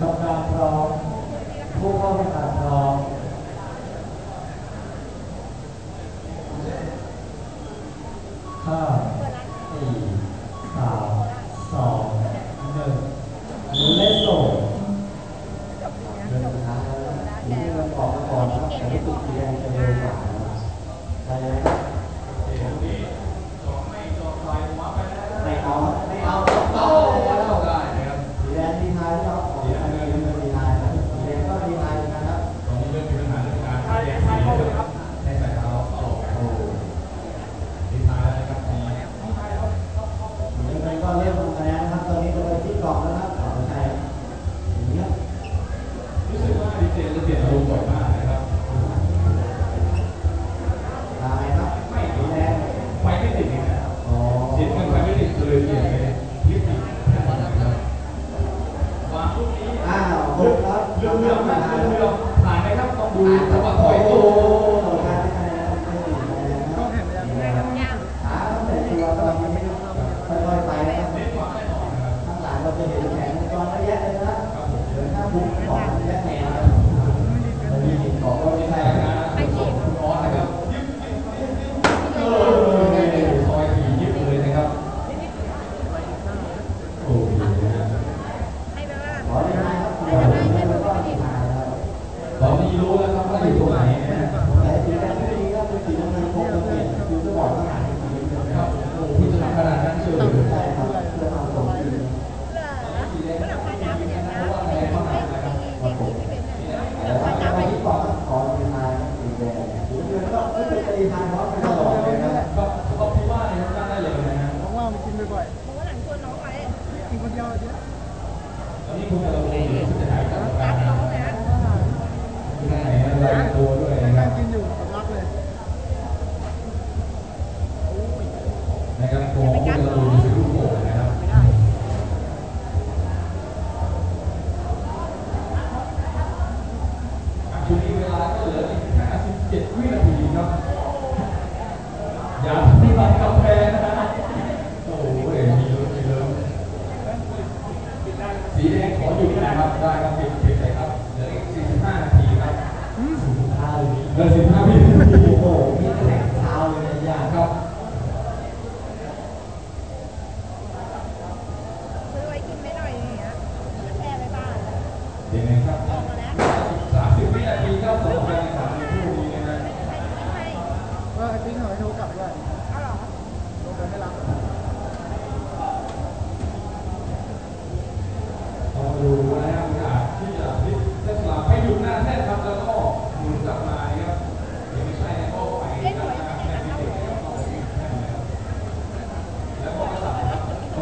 กรรมการพร้อม ผู้เข้าแข่งขันพร้อมห้าสี่สามสองหนึ่งเล่นโหลดเดินทานี้มันออกก่อนครับแต่รู้สึกสีแดงจะเร็วกว่านะครับใช่ไหมไม่เอาไม่เอา ครับข้างหลังเราจะเห็นแขนกองเยอะแยะเลยนะเดินหน้าบุกของแยะแขนนะครับมันมีสิ่งของก็ไม่ใช่แต่นะงานของคุณออสนะครับยึบยึบยึบยึบเออซอยถี่ยึบเลยนะครับโอ้โหขอได้ ตอนนี้รู้แล้วครับว่าอยู่ตรงไหนนะแต่สีแดงไม่ดีก็เป็นสีน้ำเงินคงจะเปลี่ยนคือจะบอกข้าหลังเป็นน้ำเงินคครัรับบโอ้โหคุณจะทำขนาดนั้นเชียวเหรอใช่ครับเพื่อเอาสมจริงสีแดงไม่ดีเพราะว่าอะไรบ้างนะครับครับผมแต่ว่าจะไปที่ก่อนขอดีไซน์สีแดงสีเงินก็ไม่เป็นดีไซน์เพราะเป็นตลอดเลยนะก็ก็พี่ว่าเนี่ยมันได้เลยนะฮะว่ามันกินบ่อยๆกินคนเดียวเยอะตอนนี้คุณกำลังรู้อยู่จะหายจากการที่ ไหนอะไรตัวด้วยยังนะคนั่รังบกินอยู่สำลักเลยนะครับตัวของคุณกำลังรู้อยู่ลูกโป่งนะครับช่วงนี้เวลาก็เหลืออีก57วินาทีครับอย่าที่มันกาแฟนะฮะโเอสิบห้าวิโอ้โหมีแต่กซาวเลยยากครับรอว้กินไม่หน่อย่างเงี้ยแช่ไว้บ้านเดี๋ยวนครับออกมาแล้วสามสิบวิปีครับสองกม่ให้นะฮให้ว่าไอ้ปิ๊งเขาโทรกลับด้วยเอาหรอโทรไปไม่รับ